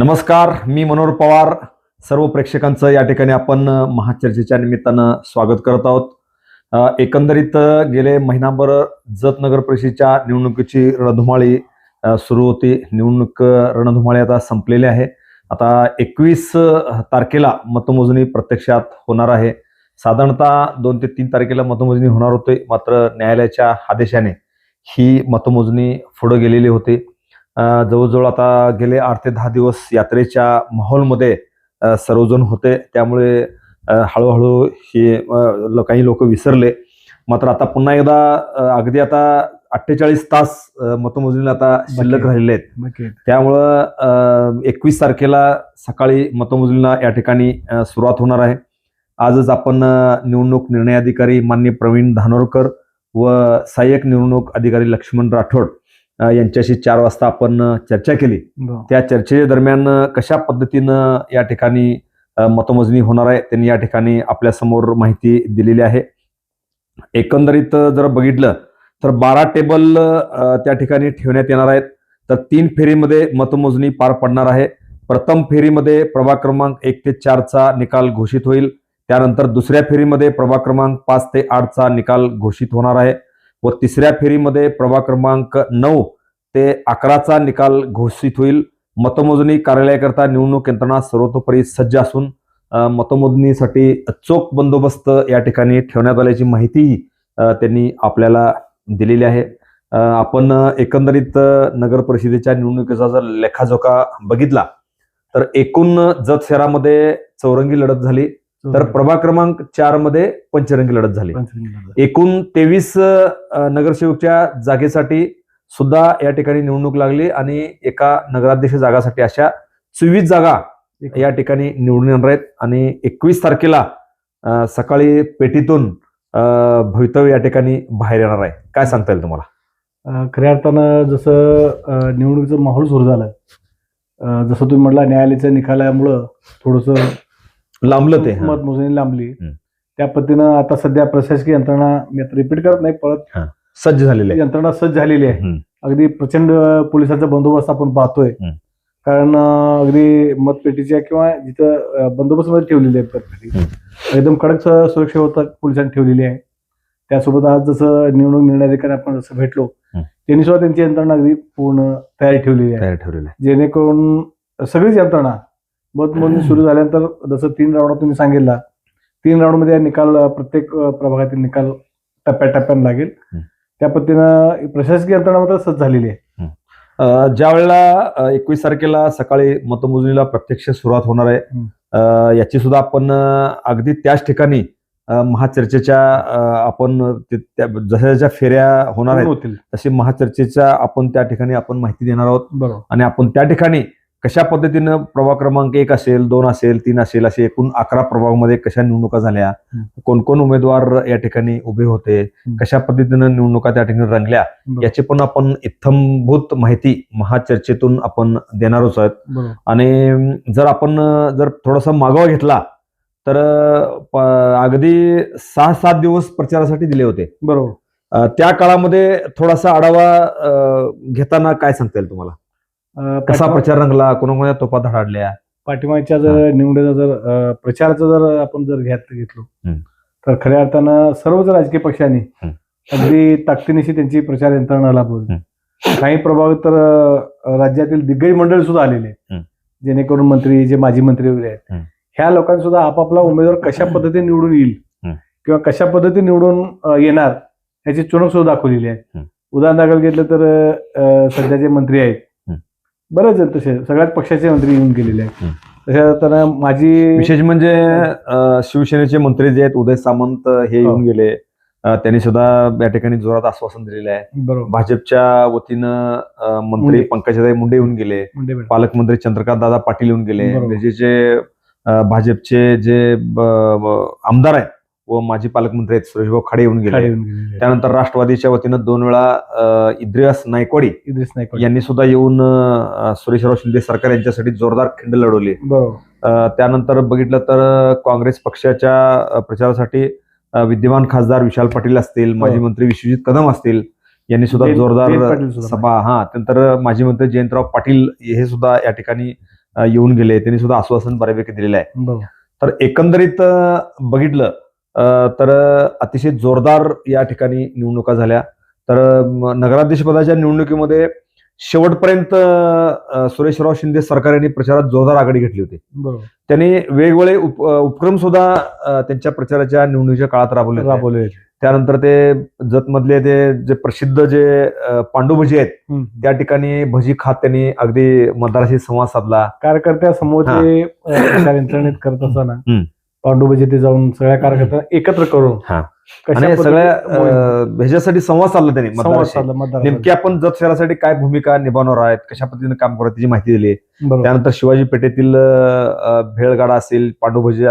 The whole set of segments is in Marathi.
नमस्कार मी मनोहर पवार. सर्व प्रेक्षकांचं या ठिकाणी आपण महाचर्चेच्या निमित्तानं स्वागत करत आहोत. एकंदरीत गेले महिनाभर जत नगर परिषदेच्या निवडणुकीची रणधुमाळी सुरू होती. निवडणूक रणधुमाळी आता संपलेली आहे. आता एकवीस तारखेला मतमोजणी प्रत्यक्षात होणार आहे. साधारणतः दोन ते तीन तारखेला मतमोजणी होणार होते. मात्र न्यायालयाच्या आदेशाने ही मतमोजणी पुढे गेलेली होती. जवळजवळ आता गेले आठ ते दहा दिवस यात्रेच्या माहोलमध्ये सर्वजण होते. त्यामुळे हळूहळू हे काही लोक विसरले. मात्र आता पुन्हा एकदा अगदी आता अठ्ठेचाळीस तास मतमोजणीला आता शिल्लक बाकी. राहिलेले आहेत. त्यामुळं एकवीस तारखेला सकाळी मतमोजणीला या ठिकाणी सुरुवात होणार आहे. आजच आपण निवडणूक निर्णय अधिकारी मान्य प्रवीण धानोरकर व सहाय्यक निवडणूक अधिकारी लक्ष्मण राठोड यांच्याशी चार वाजता आपण चर्चा केली. त्या चर्चेच्या दरम्यान कशा पद्धतीनं या ठिकाणी मतमोजणी होणार आहे त्यांनी या ठिकाणी आपल्यासमोर माहिती दिलेली आहे. एकंदरीत जर बघितलं तर बारा टेबल त्या ठिकाणी ठेवण्यात येणार आहेत. तर तीन फेरीमध्ये मतमोजणी पार पडणार आहे. प्रथम फेरीमध्ये प्रभाग क्रमांक एक ते चारचा निकाल घोषित होईल. त्यानंतर दुसऱ्या फेरीमध्ये प्रभाग क्रमांक पाच ते आठचा निकाल घोषित होणार आहे. व तिसऱ्या फेरीमध्ये प्रभाग क्रमांक नऊ ते अकराचा निकाल घोषित होईल. मतमोजणी कार्यालयाकरता निवडणूक यंत्रणा सर्वतोपरी सज्ज असून मतमोजणीसाठी चोख बंदोबस्त या ठिकाणी ठेवण्यात आल्याची माहितीही त्यांनी आपल्याला दिलेली आहे. आपण एकंदरीत नगर परिषदेच्या निवडणुकीचा जर लेखाजोखा बघितला तर एकूण जत शहरामध्ये चौरंगी लढत झाली. तर प्रभाग क्रमांक चारमध्ये पंचरंगी लढत झाली. एकूण तेवीस नगरसेवकच्या जागेसाठी सुद्धा या ठिकाणी निवडणूक लागली आणि एका नगराध्यक्ष जागासाठी अशा चोवीस जागा या ठिकाणी निवडून येणार आहेत. आणि एकवीस तारखेला सकाळी पेटीतून भवितव्य या ठिकाणी बाहेर येणार आहे. काय सांगता येईल तुम्हाला? खऱ्या अर्थानं जसं निवडणुकीचं माहोल सुरू झालं जसं तुम्ही म्हटला न्यायालयाच्या निकालामुळं थोडंसं लांबलं ते. मतमोजणी लांबली. त्या पद्धतीनं आता सध्या प्रशासकीय यंत्रणा मी आता रिपीट करत नाही परत सज्ज झालेले आहे. यंत्रणा सज्ज झालेली आहे. अगदी प्रचंड पोलिसांचा बंदोबस्त आपण पाहतोय. कारण अगदी मतपेटीच्या किंवा जिथं अं, बंदोबस्तमध्ये ठेवलेली आहे मतपेटी एकदम कडक सुरक्षा होता पोलिसांनी ठेवलेली आहे त्यासोबत आज जसं निवडणूक निर्णय अधिकारी आपण जसं भेटलो. त्यांनी सुद्धा त्यांची यंत्रणा अगदी पूर्ण तयारी ठेवलेली आहे तयार ठेवलेलं आहे जेणेकरून सगळीच यंत्रणा मतमोजणी सुरू झाल्यानंतर जसं तीन राऊंड तुम्ही सांगितला तीन राऊंडमध्ये निकाल अं, प्रत्येक प्रभागातील निकाल टप्प्याटप्प्यानं लागेल. त्या पद्धतीनं प्रशासकीय यंत्रणा मात्र सज्ज झालेली आहे. ज्या वेळेला एकवीस तारखेला सकाळी मतमोजणीला प्रत्यक्ष सुरुवात होणार आहे याची सुद्धा आपण अगदी त्याच ठिकाणी महाचर्चेच्या आपण जशा जशा फेऱ्या होणार आहेत तशी महाचर्चेच्या आपण त्या ठिकाणी आपण माहिती देणार आहोत. बरोबर. आणि आपण त्या ठिकाणी कशा पद्धतीनं प्रभाग क्रमांक एक असेल दोन असेल तीन असेल असे एकूण अकरा प्रभागामध्ये कशा निवडणुका झाल्या. कोण कोण उमेदवार या ठिकाणी उभे होते? कशा पद्धतीनं निवडणुका त्या ठिकाणी रंगल्या. याची पण आपण इत्थंभूत माहिती महाचर्चेतून आपण देणारच आहोत. आणि जर आपण जर थोडासा मागोवा घेतला तर अगदी सहा सात दिवस प्रचारासाठी दिले होते. बरोबर. त्या काळामध्ये थोडासा आढावा घेताना काय सांगता येईल तुम्हाला? कसा प्रचार रंगला कोणाकोणा तोपा धडाडल्या पाठीमागच्या जर निवडीचा जर प्रचाराचा जर आपण जर घ्यात घेतलो. तर खऱ्या अर्थानं सर्वच राजकीय पक्षांनी. अगदी ताकदीनिशी त्यांची प्रचार यंत्रणा लाभवली काही प्रभाग तर राज्यातील दिग्गज मंडळी सुद्धा आलेले. जेणेकरून मंत्री जे माजी मंत्री वगैरे आहेत. ह्या लोकांनी सुद्धा आपापला उमेदवार कशा पद्धतीने निवडून येईल. किंवा कशा पद्धतीने निवडून येणार याची चुणक सुद्धा दाखवलेली आहे. उदाहरण दाखल घेतलं तर अं, सध्याचे मंत्री आहेत. बरेच आहेत तसे सगळ्याच पक्षाचे मंत्री येऊन गेलेले आहेत हं. तशा तर माझी विशेष म्हणजे अं, शिवसेनेचे मंत्री जे आहेत उदय सामंत हे येऊन गेले अं, त्यांनी सुद्धा या ठिकाणी जोरात आश्वासन दिलेलं आहे बरोबर भाजपच्या वतीनं अं, मंत्री मुंडे. पंकजाताई मुंडे येऊन गेले मुंडे मॅडम. पालकमंत्री चंद्रकांत दादा पाटील येऊन गेले बरोबर. म्हणजे जे अं, भाजपचे जे ब- ब- आमदार आहेत व माजी पालकमंत्री आहेत सुरेशभाऊ खाडे येऊन गेले. त्यानंतर राष्ट्रवादीच्या वतीनं दोन वेळा इद्रियास नायकवाडी इद्रिस नाईक यांनी सुद्धा येऊन सुरेशराव शिंदे सरकार यांच्यासाठी जोरदार खिंड लढवली. त्यानंतर बघितलं तर काँग्रेस पक्षाच्या प्रचारासाठी विद्यमान खासदार विशाल पाटील असतील माजी हो. मंत्री विश्वजित कदम असतील यांनी सुद्धा जोरदार. सभा हा नंतर माजी मंत्री जयंतराव पाटील हे सुद्धा या ठिकाणी येऊन गेले. त्यांनी सुद्धा आश्वासन बऱ्यापैकी दिलेलं आहे. तर एकंदरीत बघितलं तर अतिशय जोरदार या ठिकाणी निवडणुका झाल्या. तर नगराध्यक्ष पदाच्या निवडणुकीमध्ये शेवटपर्यंत सुरेशराव शिंदे सरकार यांनी प्रचारात जोरदार आघाडी घेतली होती. त्यांनी वेगवेगळे उप उपक्रम सुद्धा त्यांच्या प्रचाराच्या निवडणुकीच्या काळात राबवले. राबवले त्यानंतर ते जतमधले ते जे प्रसिद्ध जे अ, पांडुभजी आहेत त्या ठिकाणी भजी खात त्यांनी अगदी मतदाराशी संवाद साधला. कार्यकर्त्या समोर. ते करत असताना हम्म. पांडुबजी ते जाऊन सगळ्या कार्यकर्त्यांना एकत्र करून हा. आणि सगळ्या ह्याच्यासाठी संवाद साधला त्यांनी नेमकी आपण जत शहरासाठी काय भूमिका निभावणार आहेत कशा पद्धतीने काम करत त्याची माहिती दिली त्यानंतर शिवाजी पेठेतील भेळगाडा असेल पांडुभजी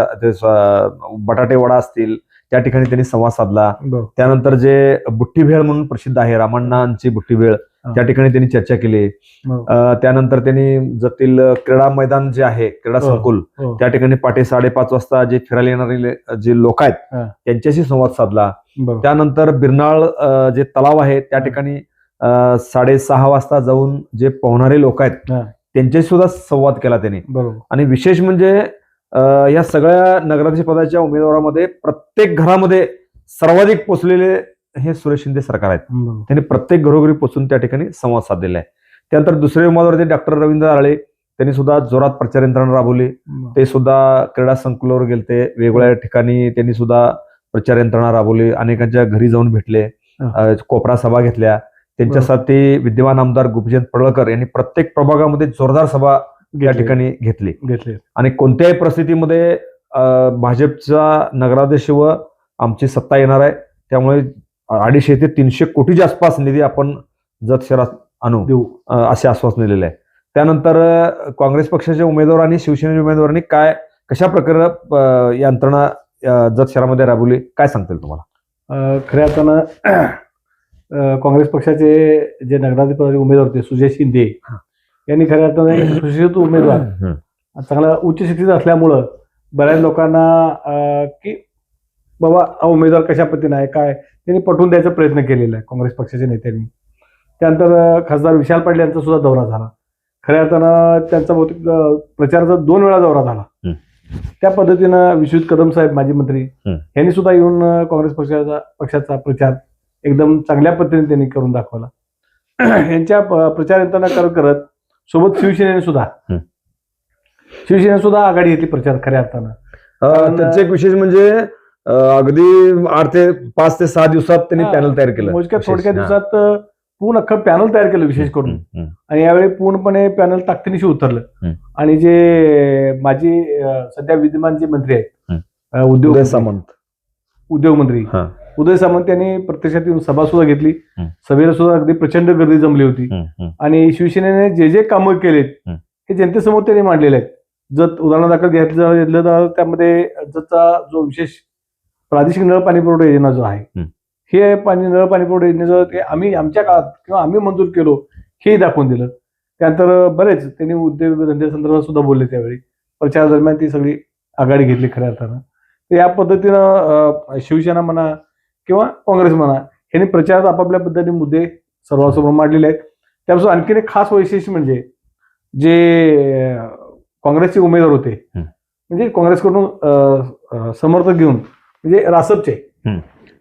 बटाटे वडा असतील त्या ठिकाणी त्यांनी संवाद साधला त्यानंतर जे बुट्टी भेळ म्हणून प्रसिद्ध आहे रामांनांची बुट्टी भेळ. त्या ठिकाणी त्यांनी चर्चा केली. अ, त्यानंतर त्यांनी जतील क्रीडा मैदान जे आहे क्रीडा हो. संकुल हो. त्या ठिकाणी पाटे साडेपाच वाजता जे फिरायला येणारे जे लोक आहेत हा. त्यांच्याशी संवाद साधला त्यानंतर बिरनाळ जे तलाव आहे त्या ठिकाणी साडेसहा वाजता जाऊन जे पोहणारे लोक आहेत हा. त्यांच्याशी सुद्धा संवाद केला त्यांनी आणि विशेष म्हणजे या सगळ्या नगराध्यक्ष पदाच्या उमेदवारामध्ये प्रत्येक घरामध्ये सर्वाधिक पोचलेले हे सुरेश शिंदे सरकार आहेत. त्यांनी प्रत्येक घरोघरी पोचून त्या ठिकाणी संवाद साधलेला आहे. त्यानंतर दुसरे उमेदवार डॉक्टर रवींद्र आळे त्यांनी सुद्धा जोरात प्रचार यंत्रणा राबवली. ते सुद्धा क्रीडा संकुलावर गेलते. वेगवेगळ्या ठिकाणी त्यांनी सुद्धा प्रचार यंत्रणा राबवली. अनेकांच्या घरी जाऊन भेटले. कोपरा सभा घेतल्या. त्यांच्यासाठी विद्यमान आमदार गोपीचंद पडळकर यांनी प्रत्येक प्रभागामध्ये जोरदार सभा या. ठिकाणी घेतली. घेतले. आणि कोणत्याही परिस्थितीमध्ये भाजपचा नगराध्यक्ष व आमची सत्ता येणार आहे. त्यामुळे अडीचशे ते तीनशे कोटीच्या आसपास निधी आपण जत शहरात आणू देऊ असे आश्वासन दिलेले आहे त्यानंतर काँग्रेस पक्षाच्या उमेदवार आणि शिवसेनेच्या उमेदवारांनी काय कशा प्रकारे यंत्रणा जत शहरामध्ये राबवली काय सांगतील तुम्हाला खऱ्या अर्थानं काँग्रेस पक्षाचे जे नगराधिपती उमेदवार होते सुजय शिंदे. यांनी खऱ्या अर्थानं सुशिक्षित उमेदवार. चांगला उच्च शिक्षित असल्यामुळं बऱ्याच लोकांना की बाबा हा उमेदवार कशा पद्धतीने आहे? काय? त्यांनी पटवून द्यायचा प्रयत्न केलेला आहे काँग्रेस पक्षाच्या नेत्यांनी. त्यानंतर खासदार विशाल पाटील यांचा सुद्धा दौरा झाला. खऱ्या अर्थानं त्यांचा बहुतेक प्रचाराचा दोन वेळा दौरा झाला. त्या पद्धतीनं विश्वजित कदम साहेब माजी मंत्री. यांनी सुद्धा येऊन काँग्रेस पक्षाचा पक्षाचा प्रचार एकदम चांगल्या पद्धतीने त्यांनी करून दाखवला. यांच्या प्रचार यंत्रणा करत करत सोबत शिवसेनेने सुद्धा. शिवसेनेने सुद्धा आघाडी घेतली प्रचार खऱ्या अर्थानं. त्यांचे एक विशेष म्हणजे अगदी आठ ते पाच ते सहा दिवसात त्यांनी. पॅनल तयार केलं मोजक्या. थोडक्या. दिवसात पूर्ण अख्खं पॅनल तयार केलं विशेष करून. आणि यावेळी पूर्णपणे पॅनल ताकदीनिशी उतरलं. आणि जे माजी अ, सध्या विद्यमान जे मंत्री आहेत उद्योग सामंत उद्योग मंत्री. उदय सामंत यांनी प्रत्यक्षात येऊन सभा सुद्धा घेतली. सभेला सुद्धा अगदी प्रचंड गर्दी जमली होती. आणि शिवसेनेने जे जे कामं केलेत. हे जनतेसमोर त्यांनी मांडलेले आहेत जर उदाहरणादाखल घेतलं घेतलं तर त्यामध्ये जतचा जो विशेष प्रादेशिक नळ पाणी पुरवठा योजना जो आहे. हे पाणी नळ पाणी पुरवठा योजनेचं ते आम्ही आमच्या काळात किंवा आम्ही मंजूर केलो हेही दाखवून दिलं त्यानंतर बरेच त्यांनी उद्योग धंद्यासंदर्भात सुद्धा बोलले त्यावेळी प्रचार दरम्यान ती सगळी आघाडी घेतली खऱ्या अर्थानं तर या पद्धतीनं शिवसेना म्हणा किंवा काँग्रेस म्हणा यांनी प्रचारात आपापल्या पद्धतीने मुद्दे सर्वांसमोर मांडलेले आहेत त्यापासून आणखीन एक खास वैशिष्ट्य म्हणजे जे काँग्रेसचे उमेदवार होते हं. म्हणजे काँग्रेसकडून समर्थक घेऊन म्हणजे रासपचे.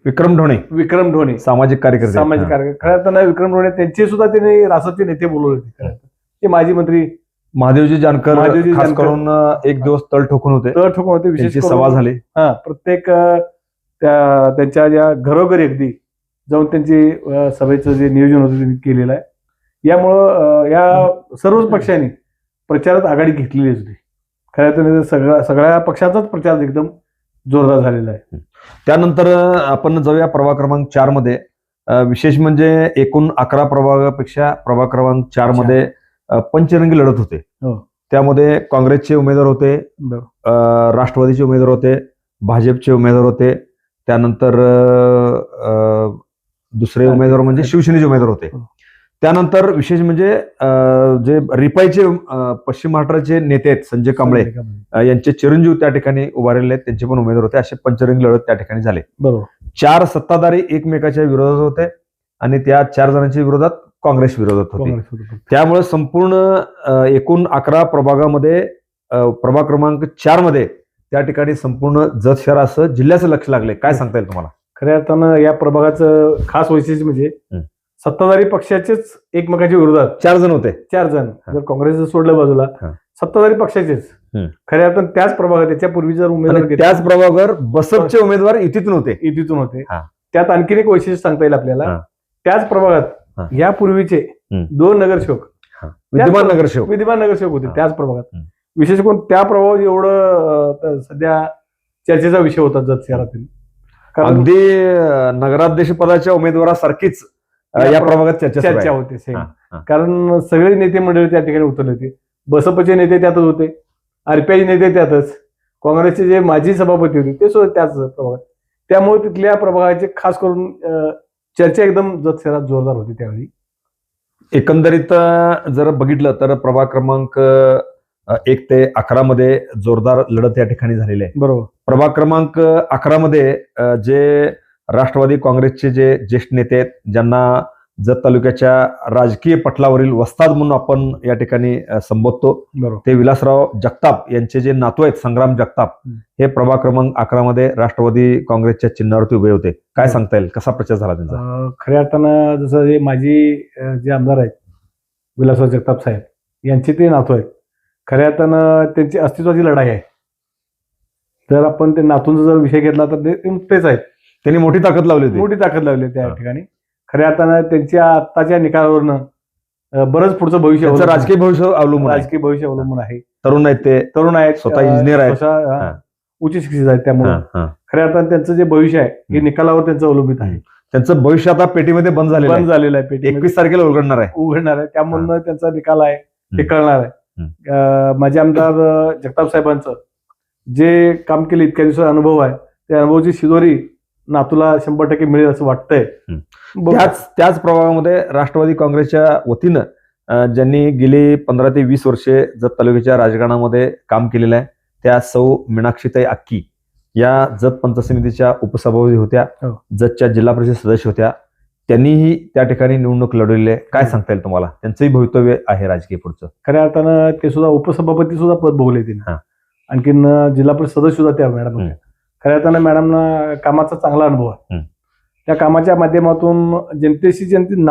विक्रम ढोणे. विक्रम ढोणे. सामाजिक कार्यकर्ते. सामाजिक. कार्यकर्ते. खऱ्या अर्थानं विक्रम ढोणे त्यांचे सुद्धा त्यांनी रासपचे नेते बोलवले होते. ते माजी मंत्री. महादेवजी जानकर महादेवजी खास. करून एक दिवस तळ ठोकून होते. तळ ठोकून होते विशेष सभा झाली. हा प्रत्येक त्या त्यांच्या ज्या घरोघरी अगदी जाऊन त्यांची सभेचं जे नियोजन होतं त्यांनी केलेलं आहे. यामुळं या सर्वच पक्षांनी प्रचारात आघाडी घेतलेली होती. खऱ्या अर्थाने सगळ्या सगळ्या पक्षाचाच प्रचार एकदम जोरदार झालेला आहे त्यानंतर आपण जाऊया प्रभाग क्रमांक चारमध्ये विशेष म्हणजे एकूण अकरा प्रभागापेक्षा प्रभाग क्रमांक चारमध्ये पंचरंगी लढत होते हो. त्यामध्ये काँग्रेसचे उमेदवार होते राष्ट्रवादीचे उमेदवार होते भाजपचे उमेदवार होते त्यानंतर दुसरे. उमेदवार म्हणजे शिवसेनेचे उमेदवार होते हो. त्यानंतर विशेष म्हणजे जे रिपाईचे पश्चिम महाराष्ट्राचे नेते आहेत संजय कांबळे यांचे चिरंजीव त्या ठिकाणी उभारलेले आहेत त्यांचे पण उमेदवार होते असे पंचरंगी लढत त्या ठिकाणी झाले. बरोबर. चार सत्ताधारी एकमेकाच्या विरोधात होते आणि त्या चार जणांच्या विरोधात काँग्रेस विरोधात होती. त्यामुळे संपूर्ण एकूण अकरा प्रभागामध्ये प्रभाग क्रमांक चारमध्ये त्या ठिकाणी संपूर्ण जत शहर असं जिल्ह्याचं लक्ष लागले. काय सांगता येईल तुम्हाला? खऱ्या अर्थानं या प्रभागाचं खास वैशिष्ट्य म्हणजे. सत्ताधारी पक्षाचेच एकमेकाच्या विरोधात चार जण होते चार जण हा. जर काँग्रेस सोडलं बाजूला हा. सत्ताधारी पक्षाचेच. खऱ्या अर्थानं त्याच प्रभागात त्याच्या पूर्वी जर उमेदवार आणि घेतले, त्याच प्रभागावर बसपचे उमेदवार युतीतून होते युतीतून होते हा. त्यात आणखीन एक वैशिष्ट्य सांगता येईल आपल्याला हा. त्याच हा. प्रभागात यापूर्वीचे हं. दोन नगरसेवक विद्यमान नगरसेवक विद्यमान नगरसेवक होते हा. त्याच प्रभागात. विशेष करून त्या प्रभावात एवढं अं, त- सध्या चर्चेचा विषय होता जत शहरातील कारण अगदी अ, नगराध्यक्ष पदाच्या उमेदवारासारखीच या या प्र- प्रभागात चर्चा चर्चा. होते सेम. कारण सगळे नेते मंडळी त्या ठिकाणी उतरले होते. बसपचे नेते त्यातच होते. आरपीआय नेते त्यातच. काँग्रेसचे जे माजी सभापती होते ते सुद्धा त्याच प्रभागात. त्यामुळे तिथल्या प्रभागाचे खास करून चर्चा एकदम जत शहरात जोरदार होती त्यावेळी. एकंदरीत जर बघितलं तर प्रभाग क्रमांक एक ते अकरा मध्ये जोरदार लढत या ठिकाणी झालेली आहे. बरोबर. प्रभाग क्रमांक अकरा मध्ये जे राष्ट्रवादी काँग्रेसचे जे ज्येष्ठ नेते आहेत ज्यांना जत तालुक्याच्या राजकीय पटलावरील वस्ताद म्हणून आपण या ठिकाणी संबोधतो ते विलासराव जगताप यांचे जे नातू आहेत संग्राम जगताप हं. प्रभाग क्रमांक अकरा मध्ये राष्ट्रवादी काँग्रेसच्या चिन्हावरती उभे होते. काय. सांगता येईल? कसा प्रचार झाला त्यांचा? खऱ्या अर्थानं जसं हे माजी अं, जे आमदार आहेत विलासराव जगताप साहेब यांचे ते नातू आहेत. खऱ्या अर्थानं त्यांची अस्तित्वाची लढाई आहे. तर आपण ते नातूंचा जर विषय घेतला तर तेच आहेत. त्यांनी मोठी ताकद लावली होती. मोठी ताकद लावली त्या हा. ठिकाणी. खऱ्या अर्थानं त्यांच्या आत्ताच्या निकालावरनं अं, बरंच पुढचं भविष्य त्यांचं अवलंबून राजकीय भविष्य अवलंबून आहे. राजकीय भविष्य अवलंबून आहे. तरुण आहेत ते. तरुण आहेत स्वतः अं, engineer आहेत. स्वतः, हा, हा. उच्च शिक्षित आहेत त्यामुळे. हा, हा. खऱ्या अर्थानं त्यांचं जे भविष्य आहे हे. निकालावर त्यांचं अवलंबित आहे. त्यांचं भविष्य आता पेटीमध्ये बंद झालेलं बंद आहे. झालेलं आहे पेटी एकवीस तारखेला उलगडणार आहे. उघडणार आहे. त्यामुळे त्यांचा निकाल आहे हे. कळणार आहे. अं, माझे आमदार अं, जगताप साहेबांचं जे काम केले इतक्या दिवसाचा अनुभव आहे. त्या अनुभवाची शिदोरी नातूला शंभर टक्के मिळेल असं वाटतंय. त्याच त्याच प्रभागामध्ये राष्ट्रवादी काँग्रेसच्या वतीनं ज्यांनी गेली पंधरा ते वीस वर्षे जत तालुक्याच्या राजकारणामध्ये काम केलेलं आहे त्या सौ मीनाक्षीताई अक्की या जत पंचायत समितीच्या उपसभापती होत्या हो. जतच्या जिल्हा परिषद सदस्य होत्या त्यांनीही त्या ठिकाणी निवडणूक लढवलेली आहे काय हो. सांगता येईल तुम्हाला त्यांचंही भवितव्य आहे राजकीय पुढचं खऱ्या अर्थानं ते सुद्धा उपसभापती सुद्धा पद भोगले हा. त्यांनी आणखीन जिल्हा परिषद सदस्य सुद्धा त्या मॅडम. खऱ्या अर्थानं मॅडमना कामाचा चांगला अनुभव आहे. त्या कामाच्या माध्यमातून जनतेशी जनते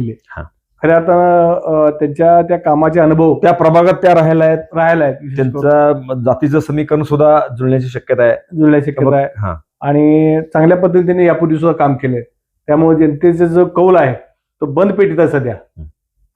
आहे. हा. खऱ्या अर्थानं त्यांच्या त्या कामाचे अनुभव त्या प्रभागात त्या राहायला आहेत राहायला आहेत. त्यांचं जातीचं समीकरण सुद्धा जुळण्याची शक्यता आहे. जुळण्याची शक्यता आहे. आणि चांगल्या पद्धतीने यापूर्वी सुद्धा काम केलंय. त्यामुळे जनतेचा जो कौल आहे तो बंद पेटीत आहे सध्या.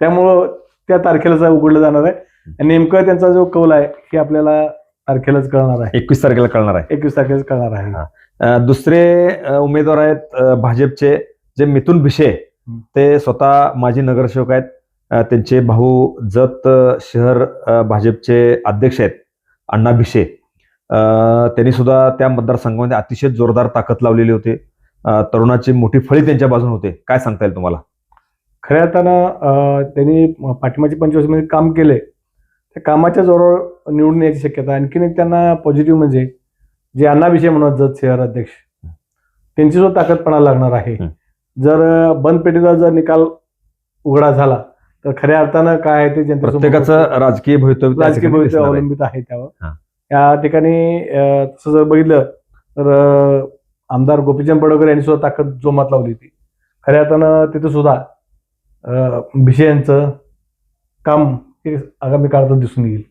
त्यामुळं त्या तारखेला उघडलं जाणार आहे. आणि नेमकं त्यांचा जो कौल आहे हे आपल्याला तारखेलाच कळणार आहे. एकवीस तारखेला कळणार आहे. एकवीस तारखेलाच कळणार आहे. अं, दुसरे अं, उमेदवार आहेत अं, भाजपचे जे मिथुन भिशे. ते स्वतः माजी नगरसेवक आहेत. अं, त्यांचे भाऊ जत अं, शहर अं, भाजपचे अध्यक्ष आहेत अण्णा भिशे अं, त्यांनी सुद्धा त्या मतदारसंघामध्ये अतिशय जोरदार ताकद लावलेली होती. अं, तरुणाची मोठी फळी त्यांच्या बाजूने होते. काय सांगता येईल तुम्हाला? खऱ्या अर्थानं अं, त्यांनी पाठिंबाची पंचवर्षीमध्ये काम केलंय त्या कामाच्या जोरावर निवडून यायची शक्यता. आणखीन एक त्यांना पॉझिटिव्ह म्हणजे जे अण्णाविषयी म्हणत जत शहर अध्यक्ष त्यांची सुद्धा ताकद पणाला लागणार आहे. जर बंद पेटीचा जर निकाल उघडा झाला तर खऱ्या अर्थानं काय आहे ते जनतेसमोर प्रत्येकाचं राजकीय भवितव्य राजकीय आहे. अवलंबित आहे त्यावर. या ठिकाणी तसं जर बघितलं तर आमदार गोपीचंद पडळकर यांनी सुद्धा ताकद जोमात लावली होती खऱ्या अर्थानं तिथं सुद्धा भिशे यांचं काम हे आगामी काळात दिसून येईल.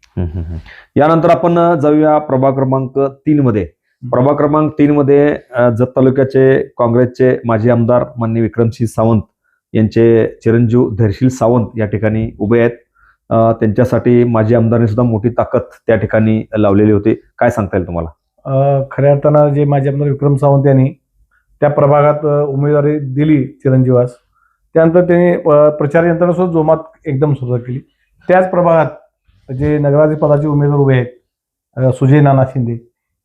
यानंतर आपण जाऊया प्रभाग क्रमांक तीन मध्ये. प्रभाग क्रमांक तीन मध्ये जत तालुक्याचे काँग्रेसचे माजी आमदार माननीय विक्रमसिंह सावंत यांचे चिरंजीव धैर्यशील सावंत या ठिकाणी उभे आहेत. त्यांच्यासाठी माजी आमदारांनी सुद्धा मोठी ताकद त्या ठिकाणी लावलेली होती. काय सांगता येईल तुम्हाला? खऱ्या अर्थानं जे माजी आमदार विक्रम सावंत यांनी त्या प्रभागात उमेदवारी दिली चिरंजीवास. त्यानंतर त्यांनी प्रचार यंत्रणा सुद्धा जोमात एकदम सुरुवात केली. त्याच प्रभागात जे नगराधिप पदाचे उमेदवार उभे आहेत सुजय नाना शिंदे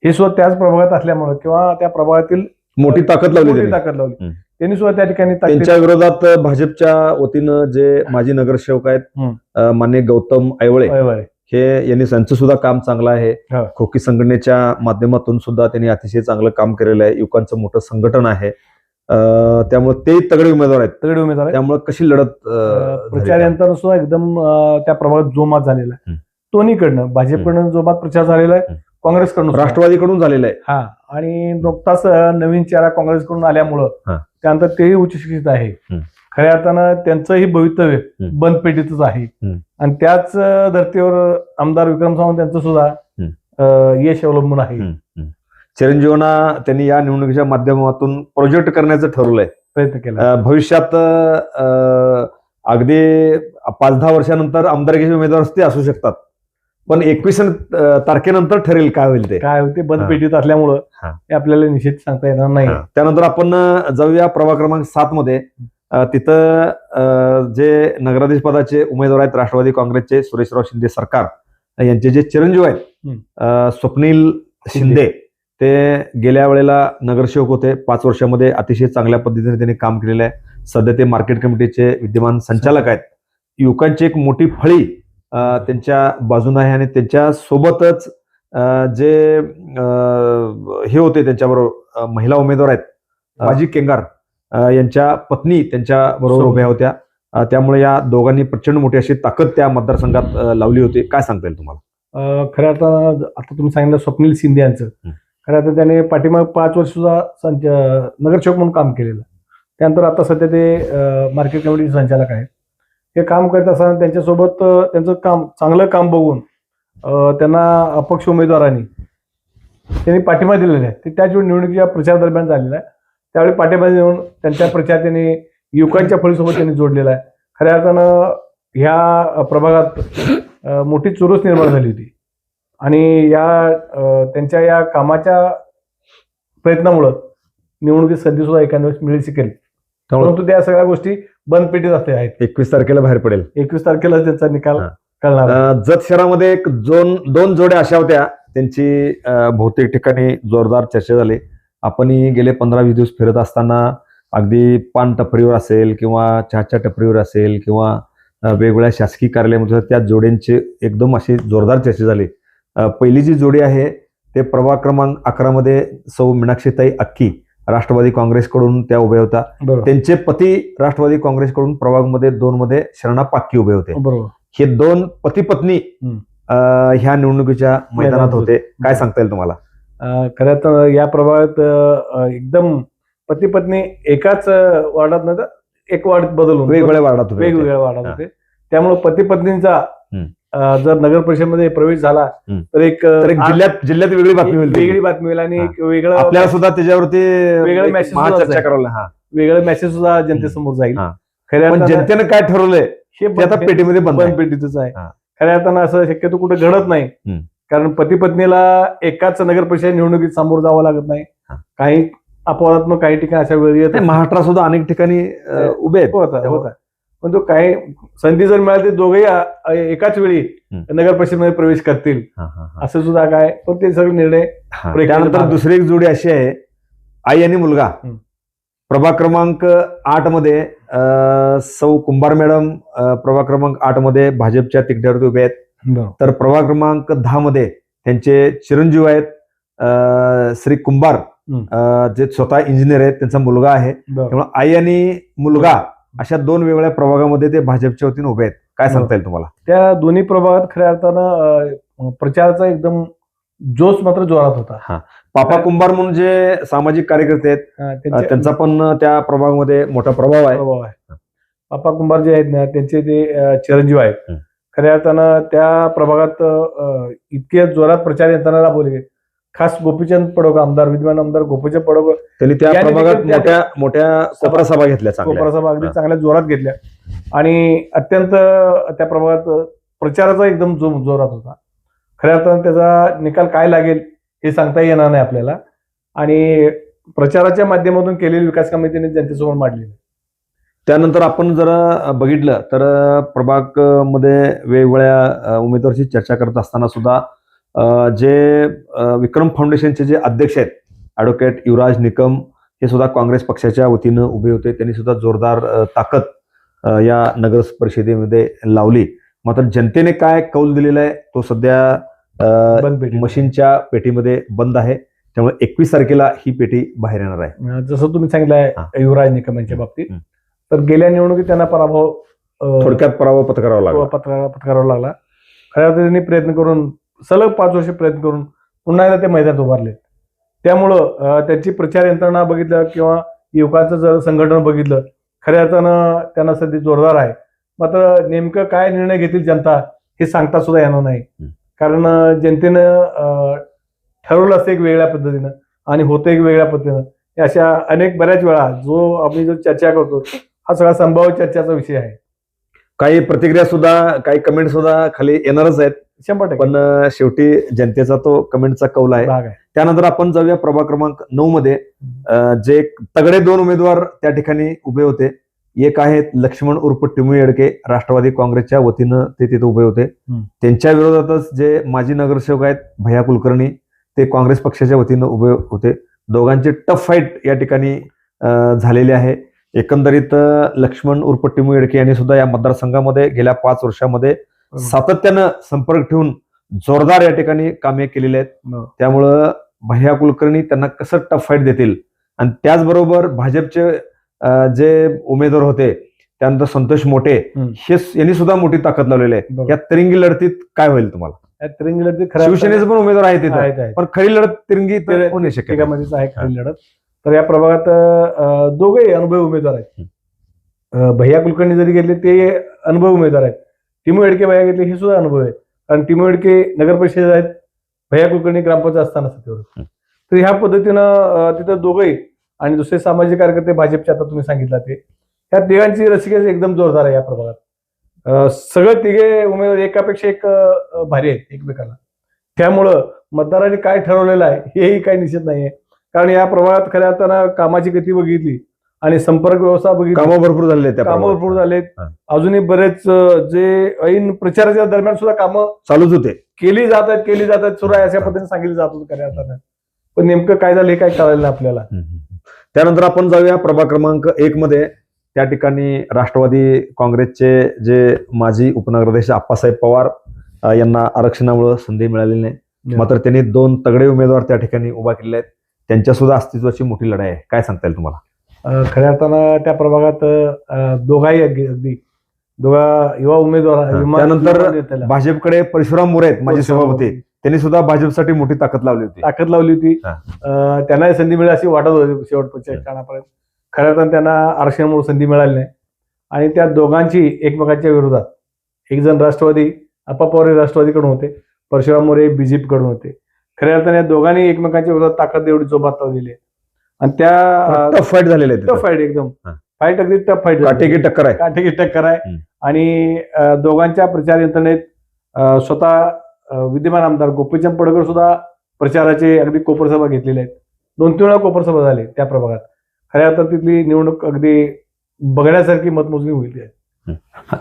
हे सुद्धा त्याच प्रभागात असल्यामुळे किंवा त्या प्रभागातील मोठी ताकद लावली. ताकद लावली. त्यांनी सुद्धा त्या ठिकाणी त्यांच्या विरोधात भाजपच्या वतीनं जे माजी नगरसेवक आहेत माननीय गौतम ऐवळे. हे यांनी त्यांचं सुद्धा काम चांगलं आहे. खोकी संघटनेच्या माध्यमातून सुद्धा त्यांनी अतिशय चांगलं काम केलेलं आहे युवकांचं मोठं संघटन आहे त्यामुळे ते तगडे उमेदवार आहेत तगडे उमेदवार आहेत त्यामुळे कशी लढत प्रचार? यंत्रणा सुद्धा एकदम त्या प्रभागात जोमात झालेला आहे. दोन्हीकडनं भाजपकडनं जोमात प्रचार झालेला आहे. काँग्रेसकडून. राष्ट्रवादीकडून झालेलं आहे हा आणि नुकताच नवीन चेहरा काँग्रेसकडून आल्यामुळं. त्यानंतर तेही उच्च शिक्षित आहे. खऱ्या अर्थानं त्यांचंही भवितव्य. बंद पेटीतच आहे. आणि त्याच धर्तीवर आमदार विक्रम सावंत यांचं सुद्धा यश अवलंबून आहे. चिरंजीवांना त्यांनी या निवडणुकीच्या माध्यमातून प्रोजेक्ट करण्याचं ठरवलंय. प्रयत्न केला. भविष्यात अगदी पाच दहा वर्षानंतर आमदारकीचे उमेदवार ते असू शकतात. पण एकवीस तारखेनंतर ठरेल काय होईल ते. काय होते बंद हा. पेटीत असल्यामुळं हा. हे आपल्याला निश्चित सांगता येणार नाही. त्यानंतर आपण जाऊया प्रभाग क्रमांक सात मध्ये. तिथं जे नगराधीश पदाचे उमेदवार आहेत राष्ट्रवादी काँग्रेसचे सुरेशराव शिंदे सरकार यांचे जे चिरंजीव आहेत स्वप्नील शिंदे. ते गेल्या वेळेला नगरसेवक होते. पाच वर्षामध्ये अतिशय चांगल्या पद्धतीने त्यांनी काम केलेलं आहे. सध्या ते मार्केट कमिटीचे विद्यमान संचालक आहेत. युवकांची एक मोठी फळी त्यांच्या बाजूने आहे आणि त्यांच्या सोबतच जे हे होते त्यांच्याबरोबर महिला उमेदवार आहेत. बाजी केंगार. यांच्या पत्नी त्यांच्या बरोबर. उभ्या होत्या. त्यामुळे या दोघांनी प्रचंड मोठी अशी ताकद त्या मतदारसंघात लावली होती. काय सांगता येईल तुम्हाला? खऱ्या अर्थानं आता तुम्ही सांगितलं स्वप्नील शिंदे यांचं. हं. खऱ्या त्याने पाठीमाग पाच वर्ष सुद्धा संच नगरसेवक म्हणून काम केलेलं. त्यानंतर आता सध्या ते मार्केट कमिटीचे संचालक आहेत. हे काम करत असताना त्यांच्यासोबत त्यांचं काम चांगलं काम बघून त्यांना अपक्ष उमेदवारांनी त्यांनी पाठिंबा दिलेला आहे. ते त्याचवेळी निवडणुकीच्या प्रचार दरम्यान झालेला आहे. त्यावेळी पाठिंबा देऊन त्यांच्या प्रचार त्यांनी युवकांच्या फळीसोबत त्यांनी जोडलेला आहे. खऱ्या अर्थानं ह्या प्रभागात मोठी चुरस निर्माण झाली होती. आणि या त्यांच्या या कामाच्या प्रयत्नामुळं निवडणुकीत संधी सुद्धा एखाद्या वेळेस मिळू शकेल. परंतु त्या सगळ्या गोष्टी बंद पेटीत असते आहेत. एकवीस तारखेला बाहेर पडेल. एकवीस तारखेला त्यांचा निकाल. कळणार जत शहरामध्ये एक दोन दोन जोड्या अशा होत्या. त्यांची बहुतेक ठिकाणी जोरदार चर्चा झाली. आपणही गेले पंधरा वीस दिवस फिरत असताना अगदी पान टपरीवर असेल किंवा चहाच्या टपरीवर असेल किंवा वेगवेगळ्या शासकीय कार्यालयामध्ये त्या जोड्यांची एकदम अशी जोरदार चर्चा झाली. पहिली जी जोडी आहे ते प्रभाग क्रमांक अकरा मध्ये सौ मीनाक्षीताई अक्की राष्ट्रवादी काँग्रेसकडून त्या उभ्या होत्या. त्यांचे पती राष्ट्रवादी काँग्रेसकडून प्रभागमध्ये दोन मध्ये शरणा पाक्की उभे होते. हे दोन पती पत्नी. ह्या निवडणुकीच्या मैदानात होते. काय सांगता येईल तुम्हाला? खरं तर या प्रभागात एकदम पती पत्नी एकाच वार्डात नाही तर एक वार्ड बदलून. वेगवेगळ्या वार्डात. वेगवेगळ्या वार्डात. होते. त्यामुळे पती पत्नींचा जर नगर परिषदेमध्ये प्रवेश झाला. तर एक जिल्ह्यात जिल्ह्यात वेगळी बातमी होईल वेगळी. बातमी होईल आणि. एक वेगळं आपल्याला सुद्धा त्याच्यावरती वेगळं सुद्धा करावं हा वेगळं मेसेज सुद्धा जनतेसमोर जाईल हा. खऱ्या जनतेनं काय ठरवलंय हे आता पेटीमध्ये बंद बंद आहे. पेटीतच आहे. खऱ्या अर्थानं असं शक्यतो कुठे घडत नाही. कारण पती पत्नीला एकाच नगर परिषद निवडणुकीत सामोरं जावं लागत नाही. काही अपवादात्मक काही ठिकाणी अशा वेळ महाराष्ट्रात सुद्धा अनेक ठिकाणी उभे आहेत होता होता पण तो काही संधी जर मिळाली तर दोघेही एकाच वेळी. नगर परिषदेमध्ये प्रवेश करतील. असं सुद्धा काय? पण ते सगळे निर्णय त्यानंतर दुसरी एक जोडी अशी आहे आई आणि मुलगा. प्रभाग क्रमांक आठमध्ये सौ कुंभार मॅडम प्रभाग क्रमांक आठमध्ये भाजपच्या तिकड्यावरती उभे आहेत. तर प्रभाग क्रमांक दहा मध्ये त्यांचे चिरंजीव आहेत श्री कुंभार. जे स्वतः इंजिनियर आहेत त्यांचा मुलगा आहे. त्यामुळे आई आणि मुलगा अशा दोन वेगवेगळ्या प्रभागामध्ये ते भाजपच्या वतीने उभे आहेत. काय सांगता येईल तुम्हाला? त्या दोन्ही प्रभागात खऱ्या अर्थानं प्रचाराचा एकदम जोश मात्र जोरात होता. पापा कुंभार म्हणून जे सामाजिक कार्यकर्ते आहेत त्यांचे पण त्या प्रभागामध्ये मोठा प्रभाव आहे. प्रभाव आहे. बाप्पा कुंभार जे आहेत ना त्यांचे ते अ, चिरंजीव आहेत. खऱ्या अर्थानं त्या प्रभागात अ, इतके जोरात प्रचार यंत्रणा राबवली खास गोपीचंद पडोक आमदार विद्यमान आमदार गोपीचंद पडोक त्यांनी त्या यांनी प्रभागात देखील त्या- मोठ्या मोठ्या कोपरा सभा घेतल्या चांगल्या. कोपरासभा अगदी हा. चांगल्या जोरात घेतल्या. आणि अत्यंत त्या प्रभागात प्रचाराचा एकदम जो जोरात होता. खऱ्या अर्थानं त्याचा निकाल काय लागेल हे सांगता येणार नाही आपल्याला. आणि प्रचाराच्या माध्यमातून केलेली विकास कामे त्यांनी जनतेसमोर मांडली. त्यानंतर आपण जर बघितलं तर प्रभागमध्ये वेगवेगळ्या अ, उमेदवाराची चर्चा करत असताना सुद्धा जे विक्रम फाउंडेशनचे जे अध्यक्ष आहेत ऍडव्होकेट युवराज निकम हे सुद्धा काँग्रेस पक्षाच्या वतीनं उभे होते. त्यांनी सुद्धा जोरदार ताकद या नगर परिषदेमध्ये लावली. मात्र जनतेने काय कौल दिलेला आहे तो सध्या मशीनच्या पेटीमध्ये बंद आहे. त्यामुळे एकवीस तारखेला ही पेटी बाहेर येणार आहे. जसं तुम्ही सांगितलंय हा. युवराज निकम यांच्या बाबतीत. तर गेल्या निवडणुकीत त्यांना पराभव थोडक्यात पराभव पत्करावा लागला. पत्कार पत्करावा लागला. खऱ्या त्यांनी प्रयत्न करून सलग पाच वर्ष प्रयत्न करून पुन्हा एकदा ते मैदानात उभारले. त्यामुळं त्यांची प्रचार यंत्रणा बघितलं किंवा युवकांचं जर संघटन बघितलं खऱ्या अर्थानं त्यांना सध्या जोरदार आहे. मात्र नेमकं काय निर्णय घेतील जनता हे सांगता सुद्धा येणार नाही. कारण जनतेनं ठरवलं असतं एक वेगळ्या पद्धतीनं आणि होतं एक वेगळ्या पद्धतीनं. अशा अनेक बऱ्याच वेळा जो आम्ही जो चर्चा करतो हा सगळा संभाव्य चर्चेचा विषय आहे. काही प्रतिक्रिया सुद्धा काही कमेंट सुद्धा खाली येणारच आहेत. शंभर टक्के. पण शेवटी जनतेचा तो कमेंटचा कौल आहे. त्यानंतर आपण जाऊया प्रभाग क्रमांक नऊ मध्ये. जे तगडे दोन उमेदवार त्या ठिकाणी उभे होते. एक आहेत लक्ष्मण उर्फ टिमू येडके राष्ट्रवादी काँग्रेसच्या वतीनं ते तिथे उभे होते. त्यांच्या विरोधातच जे माजी नगरसेवक आहेत भैया कुलकर्णी ते काँग्रेस पक्षाच्या वतीनं उभे होते. दोघांची टफ फाईट या ठिकाणी झालेली आहे. एकंदरीत लक्ष्मण उर्फ टिमू येडके यांनी सुद्धा या मतदारसंघामध्ये गेल्या पाच वर्षामध्ये सातत्यानं संपर्क ठेवून जोरदार या ठिकाणी कामे केलेली आहेत. बरोबर. त्यामुळं भैया कुलकर्णी त्यांना कसं टफ फाईट देतील? आणि त्याचबरोबर भाजपचे जे उमेदवार होते त्यानंतर संतोष मोठे. हे यांनी सुद्धा मोठी ताकद लावलेली आहे. या तिरंगी लढतीत काय होईल तुम्हाला? तिरंगी लढती खऱ्या शिवसेनेचे पण उमेदवार आहेत तिथं. पण खरी लढत तिरंगी तर तिरं- होणे शक्य आहे खरी लढत. तर या प्रभागात अं, दोघेही अनुभवी उमेदवार आहेत. भैया कुलकर्णी जरी घेतले ते अनुभवी उमेदवार आहेत. टिमू येडके भैया घेतले हे सुद्धा अनुभव आहेत. कारण टिमू येडके नगर परिषद आहेत भैया कुलकर्णी ग्रामपंचायत असताना सत्तेवर. तर ह्या पद्धतीनं तिथं दोघंही आणि दुसरे सामाजिक कार्यकर्ते भाजपचे आता तुम्ही सांगितलं ते ह्या तिघांची रसिकता एकदम जोरदार आहे या प्रभागात. सगळे तिघे उमेदवार एकापेक्षा एक भारी आहेत एकमेकाला त्यामुळं मतदारांनी काय ठरवलेलं आहे हेही काही निश्चित नाहीये. कारण या प्रभागात खऱ्या अर्थानं कामाची गती बघितली आणि संपर्क व्यवस्था बघितली. कामं भरपूर त्या कामं. भरपूर झालेत. हा. अजूनही बरेच अं, जे ऐन प्रचाराच्या दरम्यान सुद्धा कामं चालूच होते. केली जात आहेत केली जात आहेत सुरू आहे अशा पद्धतीने सांगितलं जात होतं खऱ्या अर्थानं पण नेमकं काय झालं हे काय कळालं नाही आपल्याला. त्यानंतर आपण जाऊया प्रभाग क्रमांक एक मध्ये. त्या ठिकाणी राष्ट्रवादी काँग्रेसचे जे माजी उपनगराध्यक्ष आप्पासाहेब पवार अ, यांना आरक्षणामुळे संधी मिळालेली नाही. मात्र त्यांनी दोन तगडे उमेदवार त्या ठिकाणी उभा केले आहेत. त्यांच्या सुद्धा अस्तित्वाची मोठी लढाई आहे. काय सांगता येईल तुम्हाला? खऱ्या अर्थानं त्या प्रभागात दोघाही अगदी अगदी. दोघा युवा उमेदवार त्यानंतर भाजपकडे परशुराम मोरे आहेत माजी सभापती. त्यांनी सुद्धा भाजपसाठी मोठी ताकद लावली होती. ताकद लावली होती. त्यांना संधी मिळाली अशी वाटत होती शेवटच्या हं. क्षणापर्यंत. खऱ्या अर्थानं त्यांना आरक्षणामुळे संधी मिळाली नाही. आणि त्या दोघांची एकमेकांच्या विरोधात. एक जण राष्ट्रवादी अप्पा पवार राष्ट्रवादीकडून होते. परशुराम मोरे बीजेपी कडून होते. खऱ्या अर्थाने या दोघांनी एकमेकांच्या विरोधात ताकद एवढी जोबात लावलेली आहे. आणि त्या टफ फाईट झालेले टफ. फाईट एकदम. फाईट अगदी टफ फाईट काटेकी टक्कर आहे. काटेकी टक्कर आहे. आणि दोघांच्या प्रचार यंत्रणेत स्वतः विद्यमान आमदार गोपीचंद पडकर सुद्धा प्रचाराचे अगदी कोपरसभा घेतलेले आहेत. दोन तीन वेळा कोपरसभा झाली त्या प्रभागात. खऱ्या अर्थात तिथली निवडणूक अगदी बघण्यासारखी मतमोजणी होईल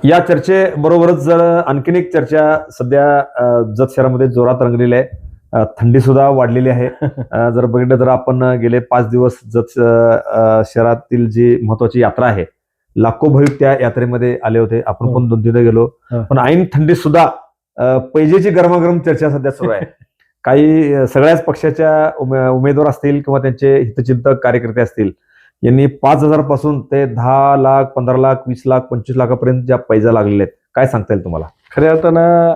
या चर्चेबरोबरच जर आणखीन एक चर्चा सध्या जत शहरामध्ये जोरात रंगलेली आहे. थंडी सुद्धा वाढलेली आहे. जर बघितलं तर आपण गेले पाच दिवस जत अ, शहरातील जी महत्वाची यात्रा आहे लाखो भाविक त्या यात्रेमध्ये आले होते. आपण पण हो. दोन तीनदा गेलो. हो. पण ऐन थंडीत सुद्धा पैजेची गरमागरम चर्चा सध्या सुरू आहे. काही सगळ्याच पक्षाच्या उमे- उमेदवार असतील किंवा त्यांचे हितचिंतक कार्यकर्ते असतील यांनी पाच हजारपासून ते दहा लाख पंधरा लाख वीस लाख पंचवीस लाखापर्यंत ज्या पैजा लागलेले आहेत काय सांगता येईल तुम्हाला? खऱ्या अर्थानं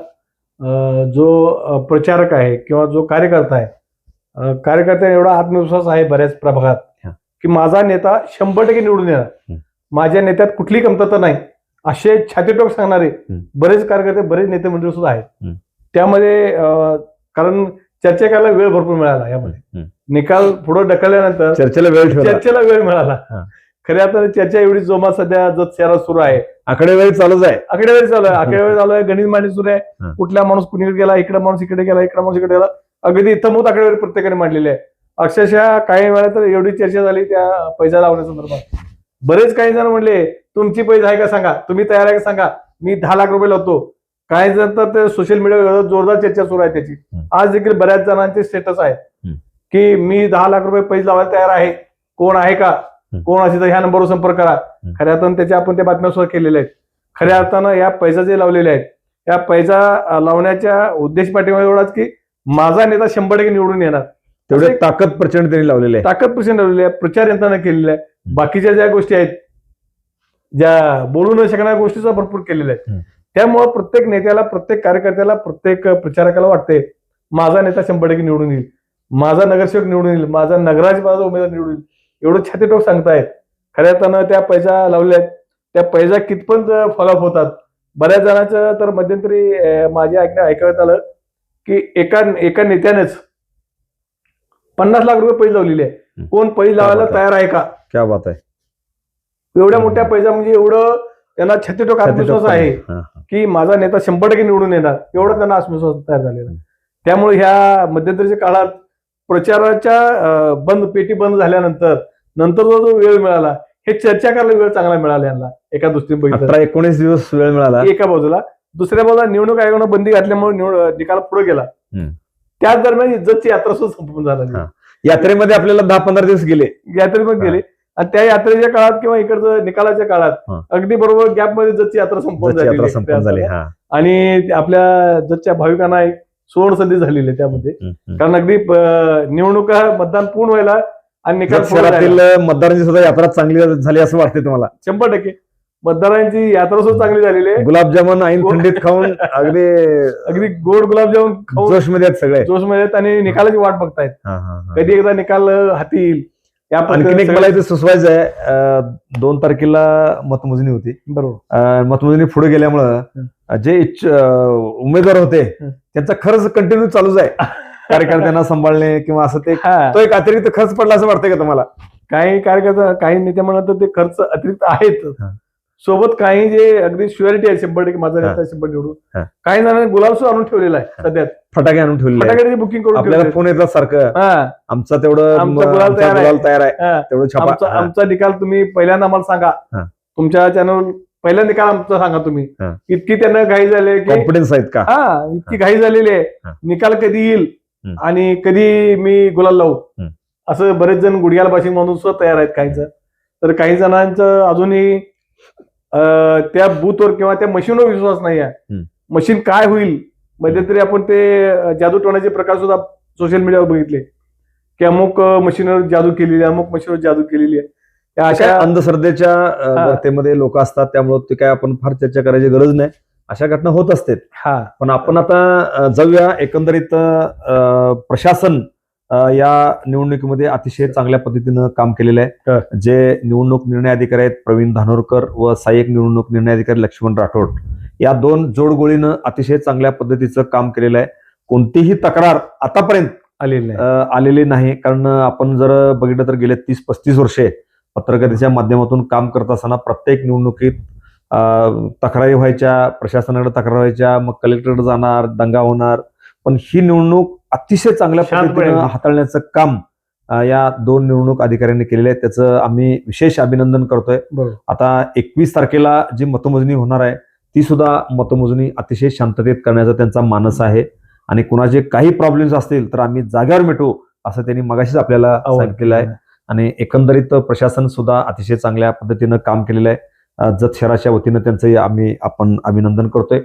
जो प्रचारक आहे किंवा जो कार्यकर्ता आहे अं, कार्यकर्त्यांना एवढा आत्मविश्वास आहे बऱ्याच प्रभागात. की माझा नेता शंभर टक्के निवडून येणार. माझ्या नेत्यात कुठली कमतरता नाही असे छातीटोक सांगणारे. बरेच कार्यकर्ते बरेच नेते मंडळी सुद्धा आहेत. त्यामध्ये कारण चर्चा करायला वेळ भरपूर मिळाला यामध्ये. निकाल पुढे ढकलल्यानंतर चर्चेला वेळ चर्चेला वेळ मिळाला. खऱ्या अर्थाने चर्चा एवढी जोमात सध्या जत शहरात सुरू आहे. आकडे वेळ चालूच आहे. आकडेवारी चालू आहे. आकडेवारी चालू आहे. गणित मांडणी सुरू आहे. कुठला माणूस कुणीकडे गेला इकडे माणूस इकडे गेला इकडे माणूस इकडे गेला. अगदी इथं आकडेवारी प्रत्येकाने मांडलेली आहे. अक्षरशः काही वेळा तर एवढी चर्चा झाली त्या पैसा लावण्यासंदर्भात बरेच काही जण म्हणले तुमची पैसा आहे का सांगा? तुम्ही तयार आहे का सांगा? मी दहा लाख रुपये लावतो. काही जण तर सोशल मीडियावर जोरदार चर्चा सुरू आहे त्याची. आज देखील बऱ्याच जणांचे स्टेटस आहे. की मी दहा लाख रुपये पैसे लावायला तयार आहे. कोण आहे का? कोण असेल तर ह्या नंबरवर संपर्क करा. खऱ्या अर्थानं त्याच्या आपण त्या बातम्या सुद्धा केलेल्या आहेत. खऱ्या अर्थानं या पैसा जे लावलेले आहेत या पैसा लावण्याच्या उद्देश पाठीमागे एवढाच की माझा नेता शंभर टक्के निवडून येणार. तेवढे ताकद प्रचंड त्यांनी लावलेली आहे. ताकद प्रचंड लावलेली आहे. प्रचार यंत्रणा केलेला आहे. बाकीच्या ज्या गोष्टी आहेत ज्या बोलू न शकणाऱ्या गोष्टीचा भरपूर केलेल्या आहेत. हम्म. त्यामुळं प्रत्येक नेत्याला प्रत्येक कार्यकर्त्याला प्रत्येक प्रचारकाला वाटते माझा नेता शंभर टक्के निवडून येईल. माझा नगरसेवक निवडून येईल. माझा नगराज माझा उमेदवार निवडून येईल. एवढं छातीटोक सांगतायत. खऱ्या अर्थानं त्या पैसा लावल्या आहेत त्या पैसा कितपत फॉलोअप होतात? बऱ्याच जणांचं तर मध्यंतरी माझ्या ऐकण्या ऐकण्यात आलं की एका एका नेत्यानेच पन्नास लाख रुपये पैसे लावलेले आहे. कोण पैसे लावायला. तयार आहे का? क्या बात आहे. एवढ्या मोठ्या पैसा म्हणजे एवढं त्यांना छत्तीटोक आत्मविश्वास आहे. की माझा नेता शंभर टक्के निवडून येणार. एवढं त्यांना आत्मविश्वास तयार झालेला. त्यामुळे ह्या मध्यंतरीच्या काळात प्रचाराच्या बंद पेटी बंद झाल्यानंतर नंतर जो वेळ मिळाला हे चर्चा करायला वेळ चांगला मिळाला यांना एका दृष्टीने एकोणीस दिवस वेळ मिळाला. एका बाजूला. दुसऱ्या बाजूला निवडणूक आयोगानं बंदी घातल्यामुळे निवड निकाल पुढे गेला. त्याच दरम्यान इज्जतची यात्रा सुद्धा संपून झाली. यात्रेमध्ये आपल्याला दहा पंधरा दिवस गेले. यात्रेत पण गेले. आणि त्या यात्रेच्या काळात किंवा इकडचं निकालाच्या काळात. अगदी बरोबर गॅपमध्ये जतची यात्रा संपून झाली आणि आपल्या जतच्या भाविकांना एक सुवर्ण संधी झालेली आहे त्यामध्ये. कारण अगदी निवडणुका मतदान पूर्ण व्हायला आणि निकाल शहरातील. मतदारांची सुद्धा यात्रा चांगली झाली असं वाटते तुम्हाला? शंभर टक्के. मतदारांची यात्रा सुद्धा चांगली झालेली आहे. गुलाबजामुन ऐन थंडीत खाऊन अगदी अगदी गोड गुलाबजामुन खाऊन जोशमध्ये आहेत सगळे. जोशमध्ये आहेत आणि निकालाची वाट बघतायत. कधी एकदा निकाल हाती येईल. आणखीन पद्धतीने एक मला इथे सुचवायचं आहे दोन तारखेला मतमोजणी होती. बरोबर. मतमोजणी पुढे गेल्यामुळं जे उमेदवार होते. त्यांचा खर्च कंटिन्यू चालूच आहे. कार्यकर्त्यांना सांभाळणे किंवा असं ते तो एक अतिरिक्त खर्च पडला असं वाटतंय का तुम्हाला? काही कार्यकर्ता काही नेते म्हणत ते खर्च अतिरिक्त आहेत. सोबत काही जे अगदी शुअरिटी आहे शंभर टक्के माझा. नेता शंभर निवडून. काही जणांनी गुलाब सुद्धा आणून ठेवलेला आहे सध्या फटाके आणून ठेवले फटाक्याची बुकिंग करून आपल्याला फोन येतात सारखं. हा, आमचा तेवढं गुलाल तयार आहे. तेवढं आमचा निकाल तुम्ही पहिल्यांदा आम्हाला सांगा. तुमच्या चॅनल पहिला निकाल आमचा सांगा तुम्ही. इतकी त्यांना घाई झाली कॉन्फिडन्स आहेत का हा इतकी घाई झालेली आहे. निकाल कधी येईल. आणि कधी मी गुलाल लावू. असं बरेच जण गुडघ्याल बाशिंग म्हणून सुद्धा तयार आहेत काहींच तर काही जणांचं अजूनही त्या बूथवर किंवा त्या मशीनवर विश्वास नाही आहे. मशीन काय होईल? मध्यंतरी आपण ते जादू टोण्याचे प्रकार सुद्धा सोशल मीडियावर बघितले. की अमुक मशीनवर जादू केलेली आहे अमुक मशीनवर जादू केलेली आहे. त्या अशा अंधश्रद्धेच्या अं. गर्तेमध्ये लोक असतात त्यामुळे ते काय आपण फार चर्चा करायची गरज नाही. अशा घटना होत असतात. हा. पण आपण आता जाऊया एकंदरीत प्रशासन या निवडणुकीमध्ये अतिशय चांगल्या पद्धतीनं काम केलेलं आहे. जे निवडणूक निर्णय अधिकारी आहेत प्रवीण धानोरकर व सहाय्यक निवडणूक निर्णय अधिकारी लक्ष्मण राठोड या दोन जोडगोळीनं अतिशय चांगल्या पद्धतीचं काम केलेलं आहे. कोणतीही तक्रार आतापर्यंत आलेलं आलेली नाही. कारण आपण जर बघितलं तर गेले तीस पस्तीस वर्षे पत्रकारितेच्या माध्यमातून काम करत असताना प्रत्येक निवडणुकीत तक्रारी व्हायच्या प्रशासनाकडे तक्रार व्हायच्या मग कलेक्टरकडे जाणार दंगा होणार पण ही निवडणूक अतिशय चांगल्या पद्धतीनं होती. हाताळण्याचं काम या दोन निवडणूक अधिकाऱ्यांनी केलेलं आहे. त्याचं आम्ही विशेष अभिनंदन करतोय. आता एकवीस तारखेला जी मतमोजणी होणार आहे ती सुद्धा मतमोजणी अतिशय शांततेत करण्याचा त्यांचा मानस आहे. आणि कुणाचे काही प्रॉब्लेम्स असतील तर आम्ही जाग्यावर मिटवू असं त्यांनी मगाशीच आपल्याला सांगितलेलं आहे. आणि एकंदरीत प्रशासन सुद्धा अतिशय चांगल्या पद्धतीनं काम केलेलं आहे. जत शहराच्या वतीनं त्यांचंही आम्ही आपण अभिनंदन करतोय.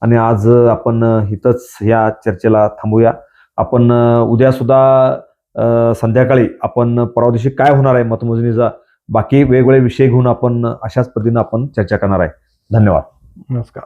आणि आज आपण इथंच या चर्चेला थांबूया. आपण उद्या सुद्धा अं, संध्याकाळी आपण परवा दिवशी काय होणार आहे मतमोजणीचा बाकी वेगवेगळे विषय घेऊन आपण अशाच पद्धतीनं आपण चर्चा करणार आहे. धन्यवाद. नमस्कार.